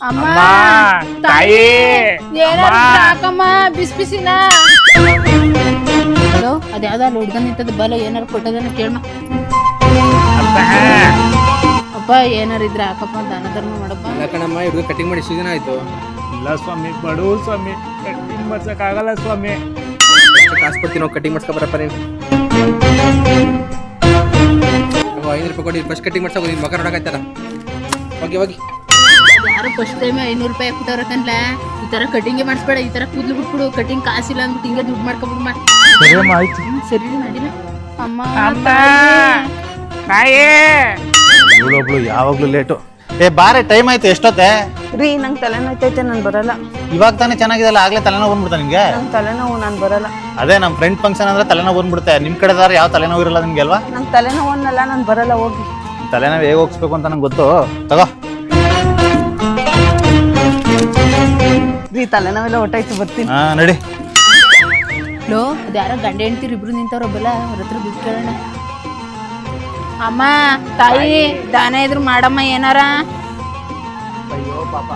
ಅಮ್ಮ ತಾಯಿ, ಏನಾದ್ರು ಅಮ್ಮ. ಸಾಕಮ್ಮ ಬಿಸಿ ಬಿಸಿನ? ಹಲೋ ಅದ್ಯಾವ್ದ ಅಲ್ಲಿ ಹುಡ್ಗನ್ ನಿಂತದ ಬಲ ಏನಾರು ಕೊಟ್ಟದನ್ನ ಕೇಳಮ್ಮ ಅಪ್ಪ. ಏನಾರ ಏನಾರು ಇದ್ರ ಹಾಕಪ್ಪ ದಾನ ಧರ್ಮ ಮಾಡಪ್ಪ. ಅಲ್ಲ ಕಣಮ್ಮ ಹುಡುಗ ಕಟಿಂಗ್ ಮಾಡಿ ಎಷ್ಟು ದಿನ ಆಯ್ತು. ಇಲ್ಲ ಸ್ವಾಮಿ ಬಡವ್ರು ಸ್ವಾಮಿ. ಕಟಿಂಗ್ ಮಾಡ್ಸಕ್ಕಾಗಲ್ಲ ಸ್ವಾಮಿ. ಕಾಸು ಕೊಡ್ತೀನಿ ನಾವು ಕಟಿಂಗ್ ಮಾಡ್ಸ್ಕೊ ಬರಪ್ಪ ನೀನು. ಐನೂರು ರೂಪಾಯಿ ಕೊಡಿ ಫಸ್ಟ್ ಕಟಿಂಗ್ ಮಾಡ್ಸೋ ನಿನ್ ಮಗ ನೋಡಕತ್ತಾರ ಹೋಗಿ ಹೋಗಿ. ಯಾರು ಫಸ್ಟ್ ಟೈಮ್ ಐನೂರು ರೂಪಾಯಿ ಕೊಟ್ಟವ್ರ ಕನ್ಲ ಈ ತರ ಕಟಿಂಗ್ ಮಾಡಿಸ್ಬೇಡ ಈ ತರ ಕೂದ್ಲು ಬಿಟ್ಬಿಡು ಕಟಿಂಗ್ ಕಾಸಿಲ್ಲ ಅಂದ್ಬಿಟ್ಟು ಹಿಂಗೆ ದುಡ್ಡು ಮಾಡ್ಕೊಬಿಡ್ಮ ಆಯ್ತು. ಸರಿ ಮಾಡಿಲ್ಲ ಅಮ್ಮ ಅಮ್ಮ. ತಾಯಿ ಇವಳೊಬ್ಳು ಯಾವಾಗ್ಲೂ ಲೇಟು ಏ ಬಾರೆ ಟೈಮ್ ಆಯ್ತು ಎಷ್ಟೊತ್ತೆ? ರೀ ನಂಗೆ ತಲೆನೋಯ್ತೈತೆ ನಾನು ಬರಲ್ಲ. ಇವಾಗ ತಾನೇ ಚೆನ್ನಾಗಿದೆಲ್ಲ ಆಗ್ಲೇ ತಲೆನೋವು ಬಂದ್ಬಿಡ್ತಾ ನಿಮ್ಗೆ ನಂಗೆ ತಲೆನೋವು ನಾನು ಬರಲ್ಲ. ಅದೇ ನಮ್ಮ ಫ್ರೆಂಡ್ ಫಂಕ್ಷನ್ ಅಂದ್ರೆ ತಲೆನೋವು ಬಂದ್ಬಿಡುತ್ತೆ. ನಿಮ್ ಕಡೆದಾರ ಯಾವ ತಲೆನೋವು ಇರಲ್ಲ ನಿಮ್ಗೆ ಅಲ್ವಾ? ನಂಗೆ ತಲೆನೋವನ್ನಲ್ಲ ನಾನು ಬರಲ್ಲ ಹೋಗಿ. ತಲೆನೋವು ಹೇಗೆ ಹೋಗಿಸ್ಬೇಕು ಅಂತ ನಂಗೆ ಗೊತ್ತು. ತಗೋ. ರೀ ತಲೆನೋವೆಲ್ಲ ಹೊಟ್ಟಾಯ್ತು ಬರ್ತೀನಿ. ಹಾ ನಡಿ. ಲೋ ಅದ್ಯಾರೋ ಗಂಡ ಹೆಂಡ್ತಿರು ಇಬ್ರು ನಿಂತವ್ರೊಬ್ಬಲ್ಲ ಅವ್ರ ಹತ್ರ ದುಡ್ಡು ಕೇಳೋಣ. ಅಮ್ಮ ತಾಯಿ ದಾನ ಇದ್ರು ಮಾಡಮ್ಮ ಏನಾರ? ಅಯ್ಯೋ ಪಾಪ.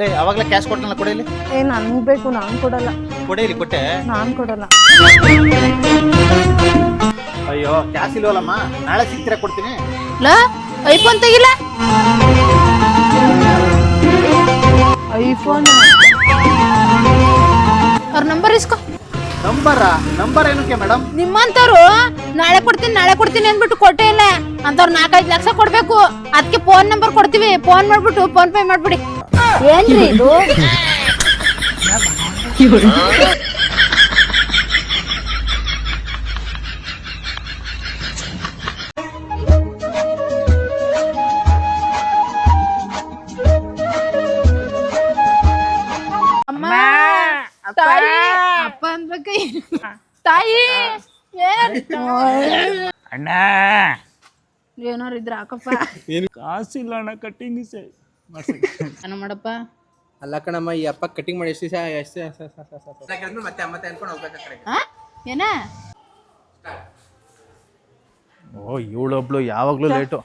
ಲೇ ಅವಾಗಲೇ ಕ್ಯಾಶ್ ಕೊಟ್ಟನಲ್ಲ ಕೊಡಿಲಿ ಏ ನನ್ಗೆ ಬೇಕು ನಾನು ಕೊಡಲ್ಲ. ಕೊಡೇಲಿ ಕೊಟ್ಟೆ. ನಾನು ಕೊಡಲ್ಲ. ಅಯ್ಯೋ ಕ್ಯಾಶ್ ಇಲ್ವಲ್ಲಮ್ಮ? ನಾಳೆ ಸಿಗ್ತೀರಾ ಕೊಡ್ತೀನಿ. ಲೋ ಐಫೋನ್ ತೆಗಿಲ್ಲ ಐಫೋನ್ ಅವ್ರ ನಂಬರ್ ಇಸ್ಕೋ. ನಂಬರ? ನಂಬರ್ ಏನಕ್ಕೆ ಮೇಡಮ್? ನಿಮ್ಮಂತವ್ರು ನಾಳೆ ಕೊಡ್ತೀನಿ ನಾಳೆ ಕೊಡ್ತೀನಿ ಅಂದ್ಬಿಟ್ಟು ಕೊಟ್ಟೇ ಇಲ್ಲ. ಅಂತವ್ರು ನಾಲ್ಕೈದು ಲಕ್ಷ ಕೊಡ್ಬೇಕು. ಅದಕ್ಕೆ ಫೋನ್ ನಂಬರ್ ಕೊಡ್ತೀವಿ. ಫೋನ್ ಮಾಡ್ಬಿಟ್ಟು ಫೋನ್ ಪೇ ಮಾಡ್ಬಿಡಿ. ಏನ್ರಿ ಇದು? ತಾಯಿ! ಅಪ್ಪ ಅನ್ಬೇಕ ತಾಯಿ! ಅಣ್ಣ! ಏನಾರು ಇದ್ರ ಹಾಕಪ್ಪ. ಕಾಸಿಲ್ಲ ಅಣ್ಣ ಕಟ್ಟಿಂಗ್ ಅಣ್ಣ ಮಾಡಪ್ಪ. ಅಲ್ಲ ಕಣಮ್ಮ ಈ ಅಪ್ಪ ಕಟಿಂಗ್ ಮಾಡಿ ಎಷ್ಟು ಎಷ್ಟು ಮತ್ತೆ ಮತ್ತೆ ಅನ್ಕೊಂಡು ಹೋಗ್ಬೇಕು? ಏನ? ಓ ಇವಳೊಬ್ಳು ಯಾವಾಗ್ಲೂ ಲೇಟು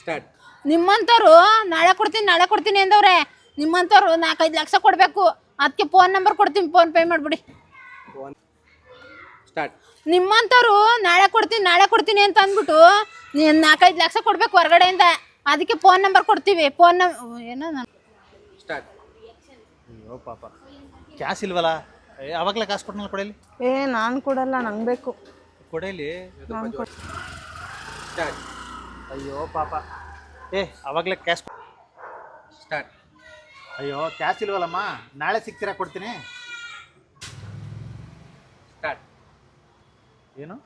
ಸ್ಟಾರ್ಟ್ ನಿಮ್ಮಂತವ್ರು ನಾಳೆ ಕೊಡ್ತೀನಿ ನಾಳೆ ಕೊಡ್ತೀನಿ ಅಂದವ್ರೆ. ನಿಮ್ಮಂತವ್ರು ನಾಲ್ಕೈದು ಲಕ್ಷ ಕೊಡ್ಬೇಕು. ಅದಕ್ಕೆ ಫೋನ್ ನಂಬರ್ ಕೊಡ್ತೀನಿ ಫೋನ್ ಪೇ ಮಾಡ್ಬಿಡಿ. ಸ್ಟಾರ್ಟ್ ನಿಮ್ಮಂತವ್ರು ನಾಳೆ ಕೊಡ್ತೀನಿ ನಾಳೆ ಕೊಡ್ತೀನಿ ಅಂತ ಅಂದ್ಬಿಟ್ಟು ನೀನ್ ನಾಲ್ಕೈದು ಲಕ್ಷ ಕೊಡ್ಬೇಕು ಹೊರಗಡೆಯಿಂದ. ಅದಕ್ಕೆ ಫೋನ್ ನಂಬರ್ ಕೊಡ್ತೀವಿ ಫೋನ್ ನಂ ಏನೋ ನಾನು ಸ್ಟಾರ್ಟ್ ಅಯ್ಯೋ ಪಾಪ. ಕ್ಯಾಶ್ ಇಲ್ವಲ್ಲ? ಏ ಅವಾಗಲೇ ಕಾಸು ಕೊಟ್ಟನಲ್ಲ ಕೊಡಲಿ? ಏ ನಾನು ಕೊಡಲ್ಲ ನಂಗೆ ಬೇಕು. ಕೊಡಲಿ. ಸ್ಟಾರ್ಟ್ ಅಯ್ಯೋ ಪಾಪ. ಏ ಅವಾಗಲೇ ಕ್ಯಾಶ್ ಸ್ಟಾರ್ಟ್ ಅಯ್ಯೋ ಕ್ಯಾಶ್ ಇಲ್ವಲ್ಲಮ್ಮ? ನಾಳೆ ಸಿಗ್ತೀರಾ ಕೊಡ್ತೀನಿ. ಸ್ಟಾರ್ಟ್ ಏನು?